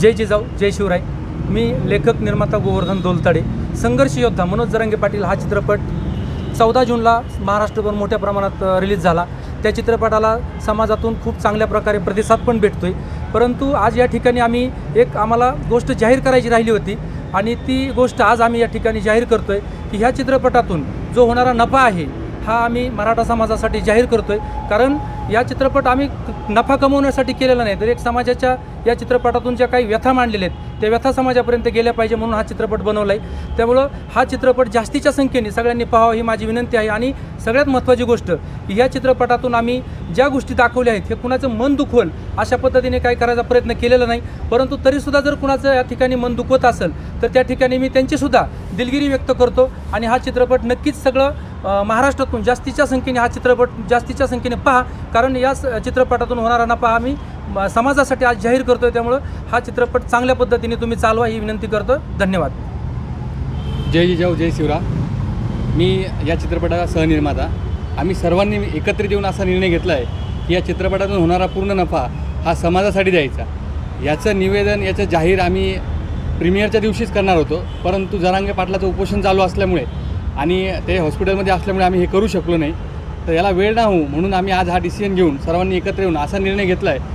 जय जिजाऊ जय शिवराय. मी लेखक निर्माता गोवर्धन दोलतडे. संघर्ष योद्धा मनोज जरांगे पाटील हा चित्रपट चौदा जूनला महाराष्ट्रभर मोठ्या प्रमाणात रिलीज झाला. त्या चित्रपटाला समाजातून खूप चांगल्या प्रकारे प्रतिसाद पण भेटतो आहे परंतु आज या ठिकाणी आम्ही एक आम्हाला गोष्ट जाहीर करायची राहिली होती आणि ती गोष्ट आज आम्ही या ठिकाणी जाहीर करतो आहे की ह्या चित्रपटातून जो होणारा नफा आहे हा आम्ही मराठा समाजासाठी जाहीर करतोय. कारण या चित्रपट आम्ही नफा कमवण्यासाठी केलेला नाही. तर एक समाजाच्या या चित्रपटातून ज्या काही व्यथा मांडलेल्या आहेत त्या व्यथा समाजापर्यंत गेल्या पाहिजे म्हणून हा चित्रपट बनवला आहे त्यामुळं हा चित्रपट जास्तीच्या संख्येने सगळ्यांनी पाहावा ही माझी विनंती आहे. आणि सगळ्यात महत्त्वाची गोष्ट की या चित्रपटातून आम्ही ज्या गोष्टी दाखवल्या आहेत हे कुणाचं मन दुखवल अशा पद्धतीने काही करायचा प्रयत्न केलेला नाही. परंतु तरीसुद्धा जर कुणाचं या ठिकाणी मन दुखवत असेल तर त्या ठिकाणी मी त्यांचीसुद्धा दिलगिरी व्यक्त करतो. आणि हा चित्रपट नक्कीच सगळं महाराष्ट्रातून जास्तीच्या संख्येने हा चित्रपट जास्तीच्या संख्येने पहा. कारण या स- चित्रपटातून होणारा नफा आम्ही समाजासाठी आज जाहीर करतोय. त्यामुळं हा चित्रपट चांगल्या पद्धतीने तुम्ही चालवा ही विनंती करतो. धन्यवाद. जय जिजाऊ जय शिवराम मी या चित्रपटाचा सहनिर्माता. आम्ही सर्वांनी एकत्रित येऊन असा निर्णय घेतला आहे की या चित्रपटातून होणारा पूर्ण नफा हा समाजासाठी द्यायचा. याचं निवेदन याचं जाहीर आम्ही प्रीमियरच्या दिवशीच करणार होतो. परंतु जरांगे पाटलाचं उपोषण चालू असल्यामुळे आणि ते हॉस्पिटलमध्ये असल्यामुळे आम्ही हे करू शकलो नाही. तर याला वेळ ना होऊ म्हणून आम्ही आज हा डिसिजन घेऊन सर्वांनी एकत्र येऊन असा निर्णय घेतला आहे